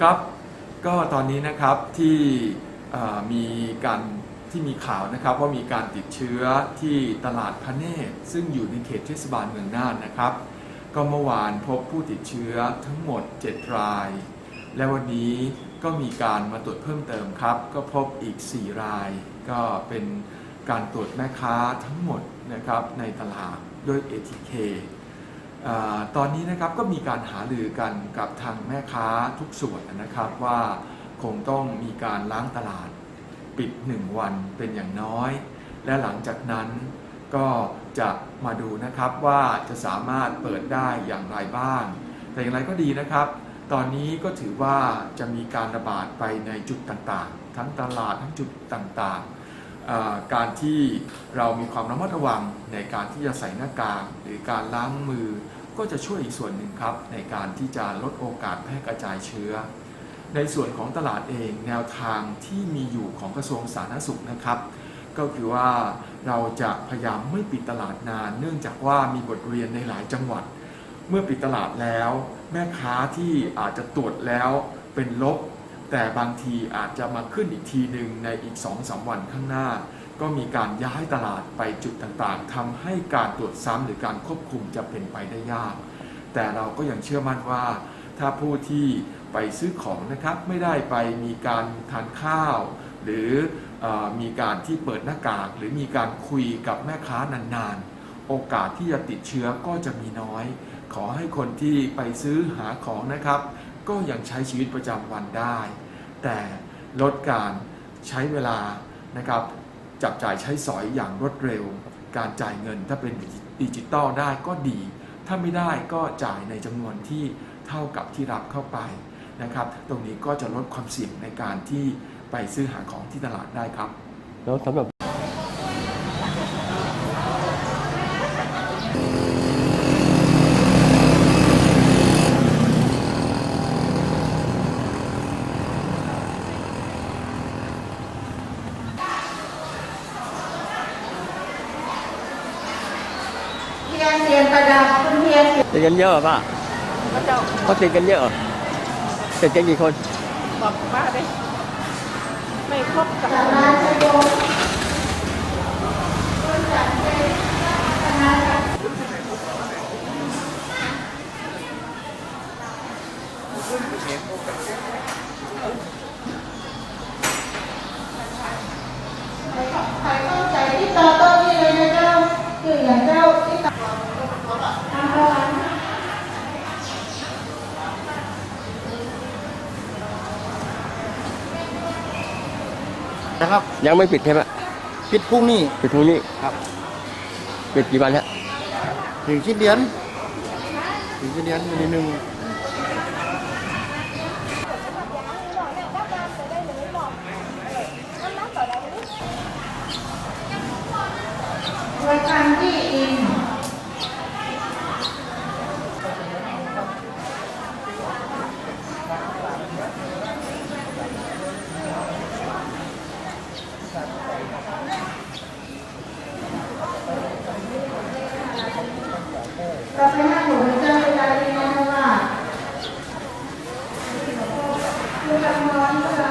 ครับ ก็ตอนนี้นะครับที่มีการที่มีข่าวนะครับว่ามีการติดเชื้อที่ตลาดพระเนตรซึ่งอยู่ในเขตเทศบาลเมืองน่านนะครับ ก็เมื่อวานพบผู้ติดเชื้อทั้งหมด 7 ราย และวันนี้ก็มีการมาตรวจเพิ่มเติมครับ ก็พบอีก 4 ราย ก็เป็นการตรวจแม่ค้าทั้งหมดนะครับในตลาดด้วย ATK ตอนนี้นะครับก็มีการหารือกันกับทางแม่ค้าทุกส่วนนะครับว่าคงต้องมีการล้างตลาดปิด 1 วันเป็นอย่างน้อย และหลังจากนั้นก็จะมาดูนะครับว่าจะสามารถเปิดได้อย่างไรบ้าง แต่อย่างไรก็ดีนะครับ ตอนนี้ก็ถือว่าจะมีการระบาดไปในจุดต่างๆ ทั้งตลาดทั้งจุดต่างๆ การที่เรามีความระมัดระวังในการที่จะใส่หน้ากากหรือการล้างมือ ก็จะช่วยอีกส่วนหนึ่งครับ ในการที่จะลดโอกาสแพร่กระจายเชื้อ ในส่วนของตลาดเองแนวทางที่มีอยู่ของกระทรวงสาธารณสุขนะครับ ก็คือว่าเราจะพยายามไม่ปิดตลาดนาน เนื่องจากว่ามีบทเรียนในหลายจังหวัด เมื่อปิดตลาดแล้ว แม่ค้าที่อาจจะตรวจแล้วเป็นลบ แต่บางทีอาจจะมาขึ้นอีกทีหนึ่งในอีก2-3วันข้างหน้า ก็มีการย้ายตลาดไปจุดต่างๆทำให้การตรวจซ้ำหรือการควบคุมจะเป็นไปได้ยาก แต่เราก็ยังเชื่อมั่นว่า ถ้าผู้ที่ไปซื้อของนะครับไม่ได้ไปมีการทานข้าว หรืออมีการที่เปิดหน้ากาก หรือมีการคุยกับแม่ค้านานๆ โอกาสที่จะติดเชื้อก็จะมีน้อย ขอให้คนที่ไปซื้อหาของนะครับ ก็ยังใช้ชีวิตประจำวันได้ แต่ลดการใช้เวลานะครับจับจ่ายใช้สอยอย่างรวดเร็ว การจ่ายเงินถ้าเป็นดิจิตอลได้ก็ดี ถ้าไม่ได้ก็จ่ายในจำนวนที่เท่ากับที่รับเข้าไปนะครับ ตรงนี้ก็จะลดความเสี่ยงในการที่ไปซื้อหาของที่ตลาดได้ครับแล้วสำหรับ เทียนเทียนประดับคุณเทียนติดกันเยอะเหรอป้าพระเจ้าเขาติดกันเยอะเหรอติดกันกี่คนบอกว่าได้ไม่ครบกับนายชโย ใครเข้าใจที่ตาต้นนี่เลยนะเจ้า คืออย่างเจ้าที่ตาทำอะไร นะครับ ยังไม่ปิดใช่ไหมปิดพรุ่งนี้ปิดพรุ่งนี้ครับปิดกี่วันฮะถึงชิ้นเดือนถึงชิ้นเดือนวันที่หนึ่งรายการที่อิน เราไปให้หนูเจ้าเวลาเรียนนะว่าคือทำร้อนเวลา